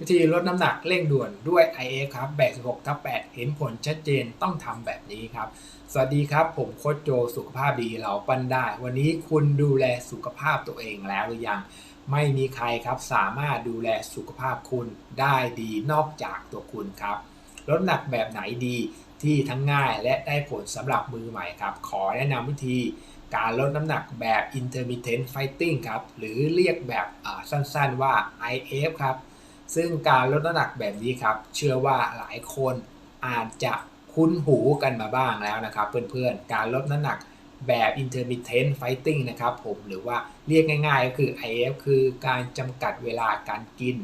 วิธีลดน้ำหนักเร่งด่วนด้วย IF ครับแบบ16ทับ8เห็นผลชัดเจนต้องทำแบบนี้ครับ สวัสดีครับ ผมโค้ชโจสุขภาพดีเราปั้นได้ วันนี้คุณดูแลสุขภาพตัวเองแล้วหรือยัง ไม่มีใครครับสามารถดูแลสุขภาพคุณได้ดีนอกจากตัวคุณครับลดน้ำหนักแบบไหนดีที่ทั้งง่ายและได้ผลสำหรับมือใหม่ครับ ขอแนะนำวิธีการลดน้ำหนักแบบ intermittent fasting ครับ หรือเรียกแบบสั้นๆว่า IF ครับ ซึ่งการลดน้ำหนักแบบนี้ครับ เชื่อว่าหลายคนอาจจะคุ้นหูกันมาบ้างแล้วนะครับ เพื่อนๆ การลดน้ำหนักแบบ intermittent fasting นะครับผมหรือว่าเรียกง่ายๆ ก็คือ IF คือการจำกัดเวลาการกิน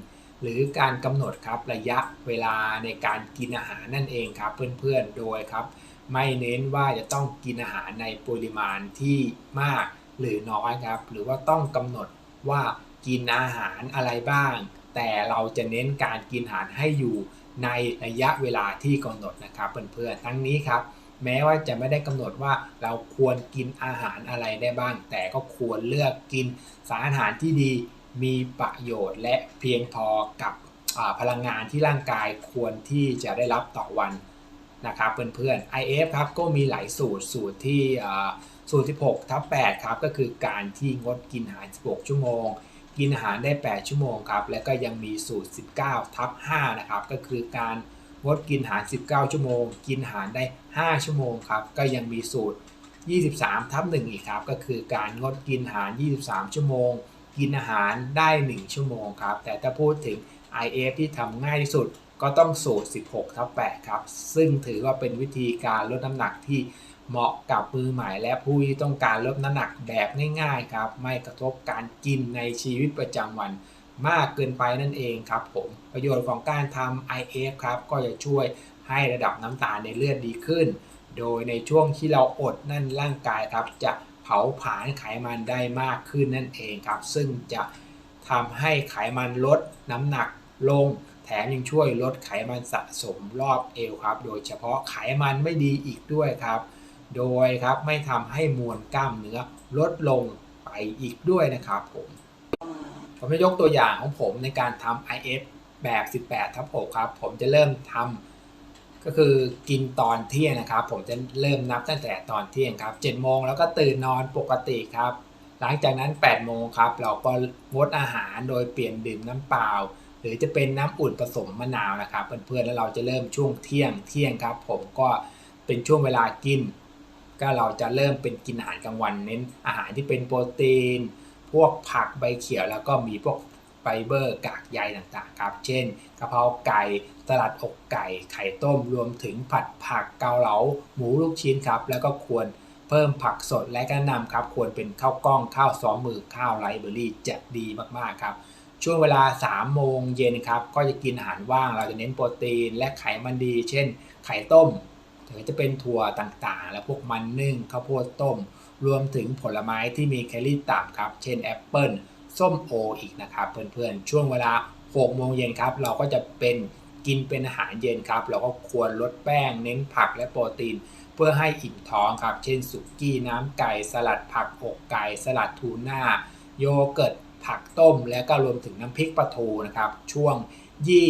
หรือการกำหนดครับระยะเวลาในการกินอาหารนั่นเองครับ เพื่อนๆ โดยครับ ไม่เน้นว่าจะต้องกินอาหารในปริมาณที่มากหรือน้อยครับ หรือว่าต้องกำหนดว่ากินอาหารอะไรบ้าง แต่เราจะเน้นการกินอาหารให้อยู่ในระยะเวลาที่กำหนดนะครับเพื่อนๆทั้งนี้ครับ แม้ว่าจะไม่ได้กำหนดว่าเราควรกินอาหารอะไรได้บ้าง แต่ก็ควรเลือกกินสารอาหารที่ดีมีประโยชน์และเพียงพอกับพลังงานที่ร่างกายควรที่จะได้รับต่อวันนะครับเพื่อนๆ IF ครับก็มีหลายสูตรสูตรที่อ่าสูตร 16ทับ8ครับก็คือการที่งดกินอาหาร 16 ชั่วโมง กินอาหารได้ 8 ชั่วโมงครับ แล้วก็ยังมีสูตร 19 ทับ 5 นะครับ ก็คือการงดกินอาหาร 19 ชั่วโมง กินอาหารได้ 5 ชั่วโมงครับ ก็ยังมีสูตร 23 ทับ 1 อีกครับ ก็คือการงดกินอาหาร 23 ชั่วโมง กินอาหารได้ 1 ชั่วโมงครับ แต่ถ้าพูดถึง IF ที่ทำง่ายที่สุดก็ต้องสูตร 16 ทับ 8 ครับ ซึ่งถือว่าเป็นวิธีการลดน้ำหนักที่ เหมาะกับมือใหม่และผู้ที่ต้องการลดน้ำหนักแบบง่ายๆครับ ไม่กระทบการกินในชีวิตประจำวันมากเกินไปนั่นเองครับผมประโยชน์ของการทำ IF ครับก็จะช่วยให้ระดับน้ำตาลในเลือดดีขึ้น โดยในช่วงที่เราอดนั่นร่างกายครับ จะเผาผลาญไขมันได้มากขึ้นนั่นเองครับ ซึ่งจะทำให้ไขมันลดน้ำหนักลง แถมยังช่วยลดไขมันสะสมรอบเอวครับ โดยเฉพาะไขมันไม่ดีอีกด้วยครับ โดยครับไม่ทำให้มวลกล้ามเนื้อลดลงไปอีกด้วยนะครับผมผมจะยกตัวอย่างของผมในการทำ IF แบบ 18ทับ6ครับ ผมจะเริ่มทำก็คือกินตอนเที่ยงนะครับ ผมจะเริ่มนับตั้งแต่ตอนเที่ยงครับ7โมงแล้วก็ตื่นนอนปกติครับ หลังจากนั้น8โมงครับเราก็งดอาหารโดยเปลี่ยนดื่มน้ำเปล่า หรือจะเป็นน้ำอุ่นผสมมะนาวนะครับเพื่อนๆแล้วเราจะเริ่มช่วงเที่ยงเที่ยงครับ ผมก็เป็นช่วงเวลากิน ก็เราจะเริ่มเป็นกินอาหารกลางวันเน้นอาหารที่เป็นโปรตีน พวกผักใบเขียวแล้วก็มีพวกไฟเบอร์กากใยต่างๆครับ เช่นกะเพราไก่สลัดอกไก่ไข่ต้มรวมถึงผัดผักเกาเหลาหมูลูกชิ้นครับ แล้วก็ควรเพิ่มผักสดและก็นำครับ ควรเป็นข้าวกล้องข้าวซ้อมมือข้าวไรเบอรี่จะดีมากๆครับ ช่วงเวลา 3 โมงเย็นครับ ก็จะกินอาหารว่างเราจะเน้นโปรตีนและไขมันดี เช่น ไข่ต้ม หรือจะเป็นถั่วต่างๆ และพวกมันนึ่งข้าวโพดต้ม รวมถึงผลไม้ที่มีแคลอรี่ต่ำครับ เช่นแอปเปิลส้มโออีกนะครับ เพื่อนๆ ช่วงเวลา6โมงเย็นครับ เราก็จะเป็นกินเป็นอาหารเย็นครับ เราก็ควรลดแป้ง เน้นผักและโปรตีน เพื่อให้อิ่มท้องครับ เช่นสุกี้น้ำไก่ สลัดผักอกไก่ สลัดทูน่า โยเกิร์ตผักต้ม และก็รวมถึงน้ำพริกปลาทูนะครับ ช่วงยี่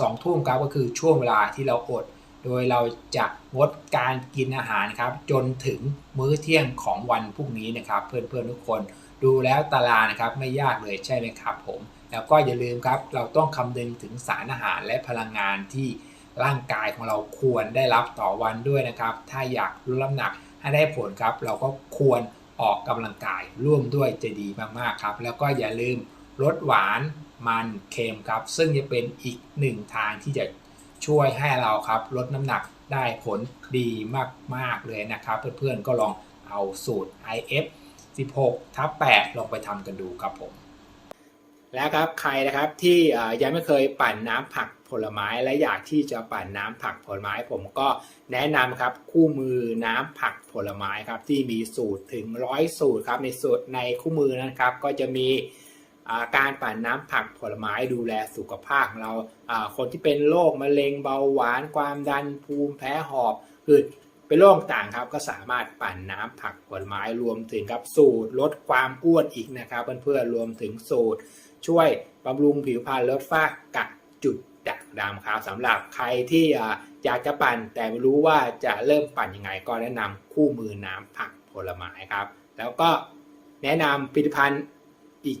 สองทุ่มครับก็คือช่วงเวลาที่เราอด โดยเราจะงดการกินอาหารครับ จนถึงมื้อเที่ยงของวันพรุ่งนี้นะครับ เพื่อนๆทุกคนดูแล้วตารางนะครับไม่ยากเลยใช่ไหมครับผม แล้วก็อย่าลืมครับ เราต้องคำนึงถึงสารอาหารและพลังงานที่ร่างกายของเราควรได้รับต่อวันด้วยนะครับ ถ้าอยากลดน้ำหนักให้ได้ผลครับ เราก็ควรออกกำลังกายร่วมด้วยจะดีมากๆครับ แล้วก็อย่าลืมลดหวานมันเค็มครับ ซึ่งจะเป็นอีกหนึ่งทางที่จะ ช่วยให้เราครับลดน้ำหนักได้ผลดีมาก ๆ เลยนะครับ เพื่อนๆก็ลองเอาสูตร IF 16ทับ8ลองไปทำกันดูครับผม แล้วครับใครนะครับที่ยังไม่เคยปั่นน้ำผักผลไม้และอยากที่จะปั่นน้ำผักผลไม้ผมก็แนะนำครับคู่มือน้ำผักผลไม้ครับที่มีสูตรถึงร้อยสูตรครับในสูตรในคู่มือนะครับก็จะมี การปั่นน้ำผักผลไม้ดูแลสุขภาพของเราคนที่เป็นโรคมะเร็งเบาหวานความดันภูมิแพ้หอบคือเป็นโรคต่างครับก็สามารถปั่นน้ำผักผลไม้รวมถึงครับสูตรลดความอ้วนอีกนะครับเพื่อนๆรวมถึงสูตร ช่วยบำรุงผิวพรรณลดฝ้ากระจุดด่างดำครับสำหรับใครที่อ่าอยากจะปั่นแต่ไม่รู้ว่าจะเริ่มปั่นยังไงก็แนะนำคู่มือน้ำผักผลไม้ครับ แล้วก็แนะนำผลิตภัณฑ์อีก